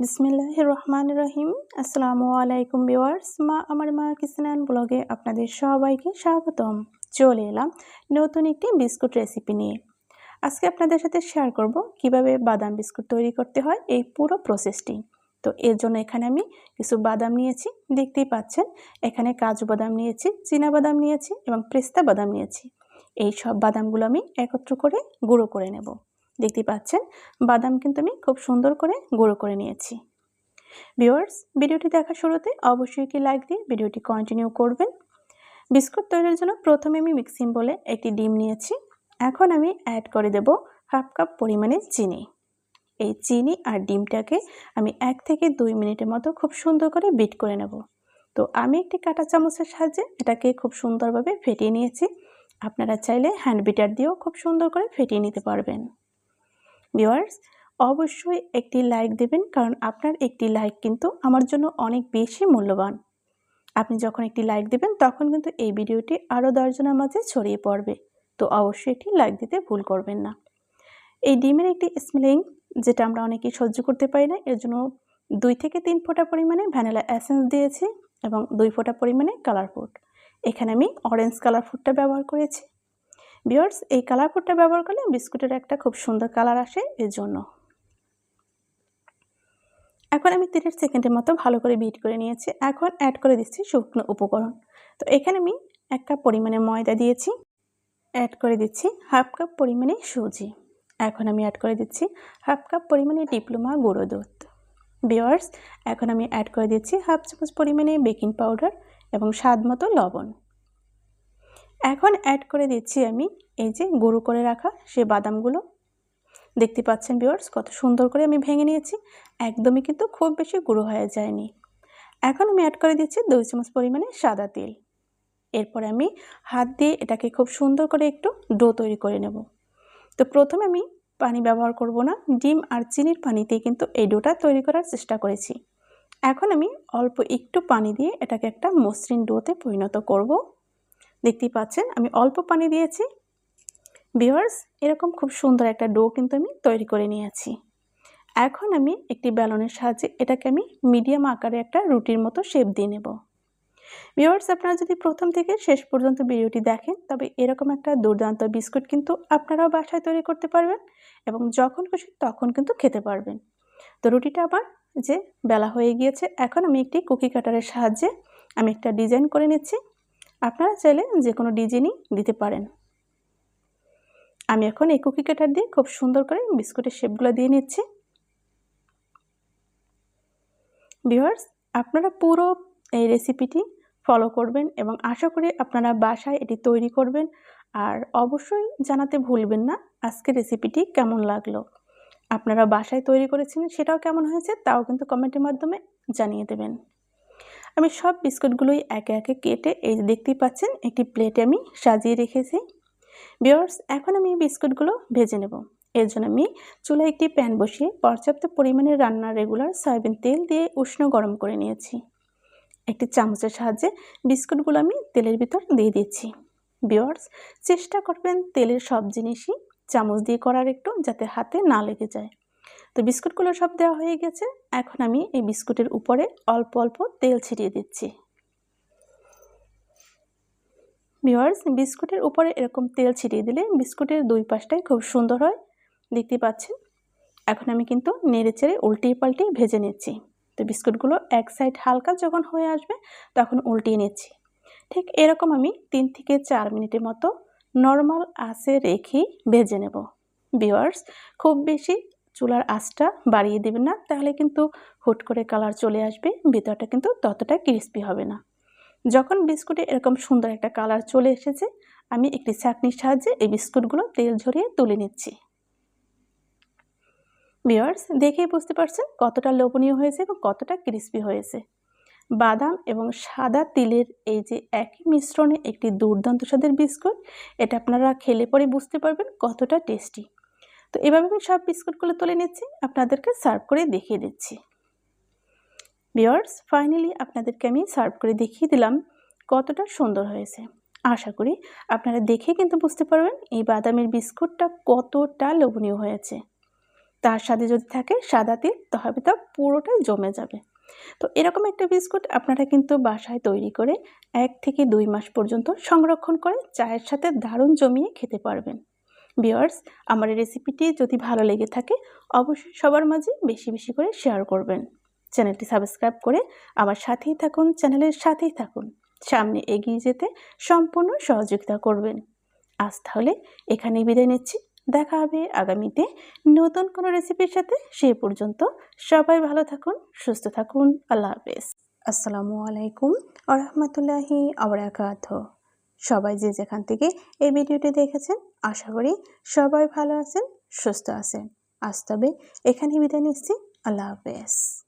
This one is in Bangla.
বিসমিল্লাহ রহমান রহিম আসসালামু আলাইকুম ভিওয়ার্স মা আমার মা কিসনান ব্লগে আপনাদের সবাইকে স্বাগতম। চলে এলাম নতুন একটি বিস্কুট রেসিপি নিয়ে। আজকে আপনাদের সাথে শেয়ার করব কীভাবে বাদাম বিস্কুট তৈরি করতে হয় এই পুরো প্রসেসটি তো এর জন্য এখানে আমি কিছু বাদাম নিয়েছি, দেখতেই পাচ্ছেন। এখানে কাজু বাদাম নিয়েছি, চীনা বাদাম নিয়েছি এবং পেস্তা বাদাম নিয়েছি। এই সব বাদামগুলো আমি একত্র করে গুঁড়ো করে নেব। দেখতে পাচ্ছেন, বাদাম কিন্তু আমি খুব সুন্দর করে গুঁড়ো করে নিয়েছি। ভিওয়ার্স ভিডিওটি দেখার শুরুতে অবশ্যই একটি লাইক দিয়ে ভিডিওটি কন্টিনিউ করবেন। বিস্কুট তৈরির জন্য প্রথমে আমি মিক্সিং বলে একটি ডিম নিয়েছি। এখন আমি অ্যাড করে দেব হাফ কাপ পরিমাণে চিনি। এই চিনি আর ডিমটাকে আমি এক থেকে দুই মিনিটের মতো খুব সুন্দর করে বিট করে নেব। তো আমি একটি কাঁটা চামচের সাহায্যে এটাকে খুব সুন্দরভাবে ফেটিয়ে নিয়েছি। আপনারা চাইলে হ্যান্ড বিটার দিয়েও খুব সুন্দর করে ফেটিয়ে নিতে পারবেন। ভিওয়ার্স অবশ্যই একটি লাইক দেবেন কারণ আপনার একটি লাইক কিন্তু আমার জন্য অনেক বেশি মূল্যবান। আপনি যখন একটি লাইক দেবেন, তখন কিন্তু এই ভিডিওটি আরও দশজনের মাঝে ছড়িয়ে পড়বে। তো অবশ্যই একটি লাইক দিতে ভুল করবেন না। এই ডিমের একটি স্মেলিং যেটা আমরা অনেকেই সহ্য করতে পারি না, এর জন্য দুই থেকে তিন ফোঁটা পরিমাণে ভ্যানিলা অ্যাসেন্স দিয়েছি এবং দুই ফোঁটা পরিমাণে কালার ফুড এখানে আমি অরেঞ্জ কালার ফুডটা ব্যবহার করেছি। বিয়ার্স, এই কালার ফুডটা ব্যবহার করলে বিস্কুটের একটা খুব সুন্দর কালার আসে, এর জন্য। এখন আমি তিরিশ সেকেন্ডের মতো ভালো করে বিট করে নিয়েছি। এখন অ্যাড করে দিচ্ছি শুকনো উপকরণ। তো এখানে আমি এক কাপ পরিমাণে ময়দা দিয়েছি। অ্যাড করে দিচ্ছি হাফ কাপ পরিমাণে সুজি। এখন আমি অ্যাড করে দিচ্ছি হাফ কাপ পরিমাণে ডিপ্লোমা গুঁড়ো দুধ। বিয়ার্স, এখন আমি অ্যাড করে দিচ্ছি হাফ চামচ পরিমাণে বেকিং পাউডার এবং স্বাদ মতো লবণ। এখন অ্যাড করে দিচ্ছি আমি এই যে গুঁড়ো করে রাখা সে বাদামগুলো। দেখতে পাচ্ছেন বিওয়ার্স কত সুন্দর করে আমি ভেঙে নিয়েছি। একদমই কিন্তু খুব বেশি গুঁড়ো হয়ে যায়নি। এখন আমি অ্যাড করে দিচ্ছি দুই চামচ পরিমাণে সাদা তেল। এরপরে আমি হাত দিয়ে এটাকে খুব সুন্দর করে একটু ডো তৈরি করে নেব। তো প্রথমে আমি পানি ব্যবহার করব না, ডিম আর চিনির পানিতেই কিন্তু এই ডোটা তৈরি করার চেষ্টা করেছি। এখন আমি অল্প একটু পানি দিয়ে এটাকে একটা মসৃণ ডোতে পরিণত করব। দেখতেই পাচ্ছেন, আমি অল্প পানি দিয়েছি। বিওয়ার্স এরকম খুব সুন্দর একটা ডো কিন্তু আমি তৈরি করে নিয়েছি। এখন আমি একটি ব্যালনের সাহায্যে এটাকে আমি মিডিয়াম আকারে একটা রুটির মতো শেপ দিয়ে নেব। ভিওয়ার্স আপনারা যদি প্রথম থেকে শেষ পর্যন্ত ভিডিওটি দেখেন, তবে এরকম একটা দুর্দান্ত বিস্কুট কিন্তু আপনারাও বাসায় তৈরি করতে পারবেন এবং যখন খুশি তখন কিন্তু খেতে পারবেন। তো রুটিটা আবার যে বেলা হয়ে গিয়েছে, এখন আমি একটি কুকি কাটারের সাহায্যে আমি একটা ডিজাইন করে নিচ্ছি। আপনারা চাইলে যে কোনো ডিজাইনই দিতে পারেন। আমি এখন এই কুকি কাটার দিয়ে খুব সুন্দর করে বিস্কুটের শেপগুলো দিয়ে নিচ্ছি। ভিওয়ার্স আপনারা পুরো এই রেসিপিটি ফলো করবেন এবং আশা করি আপনারা বাসায় এটি তৈরি করবেন। আর অবশ্যই জানাতে ভুলবেন না আজকে রেসিপিটি কেমন লাগল। আপনারা বাসায় তৈরি করেছিলেন সেটাও কেমন হয়েছে তাও কিন্তু কমেন্টের মাধ্যমে জানিয়ে দেবেন। আমি সব বিস্কুটগুলোই একে একে কেটে এই দেখতেই পাচ্ছেন, একটি প্লেটে আমি সাজিয়ে রেখেছি। বিয়ার্স এখন আমি বিস্কুটগুলো ভেজে নেব। এর জন্য আমি চুলায় একটি প্যান বসিয়ে পর্যাপ্ত পরিমাণে রান্নার রেগুলার সয়াবিন তেল দিয়ে উষ্ণ গরম করে নিয়েছি। একটি চামচের সাহায্যে বিস্কুটগুলো আমি তেলের ভিতর দিয়ে দিচ্ছি। বিয়ার্স চেষ্টা করবেন তেলের সব জিনিসই চামচ দিয়ে করার একটু যাতে হাতে না লেগে যায়। তো বিস্কুটগুলো সব দেওয়া হয়ে গেছে। এখন আমি এই বিস্কুটের উপরে অল্প অল্প তেল ছিটিয়ে দিচ্ছি। ভিওয়ার্স বিস্কুটের উপরে এরকম তেল ছিটিয়ে দিলে বিস্কুটের দুই পাশটাই খুব সুন্দর হয়। দেখতে পাচ্ছেন? এখন আমি কিন্তু নেড়ে চেড়ে উল্টিয়ে পাল্টিয়ে ভেজে নিচ্ছি। তো বিস্কুটগুলো এক সাইড হালকা যখন হয়ে আসবে তখন উল্টিয়ে নিচ্ছি। ঠিক এরকম আমি তিন থেকে চার মিনিটের মতো নর্মাল আঁচে রেখে ভেজে নেব। ভিওয়ার্স খুব বেশি চুলার আঁচটা বাড়িয়ে দেবেন না, তাহলে কিন্তু হুট করে কালার চলে আসবে, ভিতরটা কিন্তু ততটা ক্রিস্পি হবে না। যখন বিস্কুটে এরকম সুন্দর একটা কালার চলে এসেছে, আমি একটি চাকনির সাহায্যে এই বিস্কুটগুলো তেল ঝরিয়ে তুলে নিচ্ছি। বিয়ার্স দেখেই বুঝতে পারছেন কতটা লোভনীয় হয়েছে এবং কতটা ক্রিস্পি হয়েছে। বাদাম এবং সাদা তিলের এই যে একই মিশ্রণে একটি দুর্দান্ত স্বাদের বিস্কুট, এটা আপনারা খেলে পরে বুঝতে পারবেন কতটা টেস্টি তো এভাবে আমি সব বিস্কুটগুলো তুলে নিচ্ছি, আপনাদেরকে সার্ভ করে দেখিয়ে দিচ্ছি। বিয়ার্স ফাইনালি আপনাদেরকে আমি সার্ভ করে দেখিয়ে দিলাম কতটা সুন্দর হয়েছে। আশা করি আপনারা দেখে কিন্তু বুঝতে পারবেন এই বাদামের বিস্কুটটা কতটা লোভনীয় হয়েছে। তার সাথে যদি থাকে সাদা তিল তাহলে তা পুরোটাই জমে যাবে। তো এরকম একটা বিস্কুট আপনারা কিন্তু বাসায় তৈরি করে এক থেকে দুই মাস পর্যন্ত সংরক্ষণ করে চায়ের সাথে দারুণ জমিয়ে খেতে পারবেন। বিয়ার্স আমার এই রেসিপিটি যদি ভালো লেগে থাকে, অবশ্যই সবার মাঝে বেশি বেশি করে শেয়ার করবেন। চ্যানেলটি সাবস্ক্রাইব করে আমার সাথেই থাকুন, চ্যানেলের সাথেই থাকুন। সামনে এগিয়ে যেতে সম্পূর্ণ সহযোগিতা করবেন। আজ তাহলে এখানেই বিদায় নিচ্ছি। দেখা হবে আগামীতে নতুন কোনো রেসিপির সাথে। সে পর্যন্ত সবাই ভালো থাকুন, সুস্থ থাকুন। আল্লাহ হাফেজ। আসসালামু আলাইকুম আরহামতুল্লাহি আবরাকাত সবাই যে যেখান থেকে এই ভিডিওটি দেখেছেন, আশা করি সবাই ভালো আছেন, সুস্থ আছেন। আজ তবে এখানে বিদায় নিচ্ছি। আল্লাহ হাফেজ।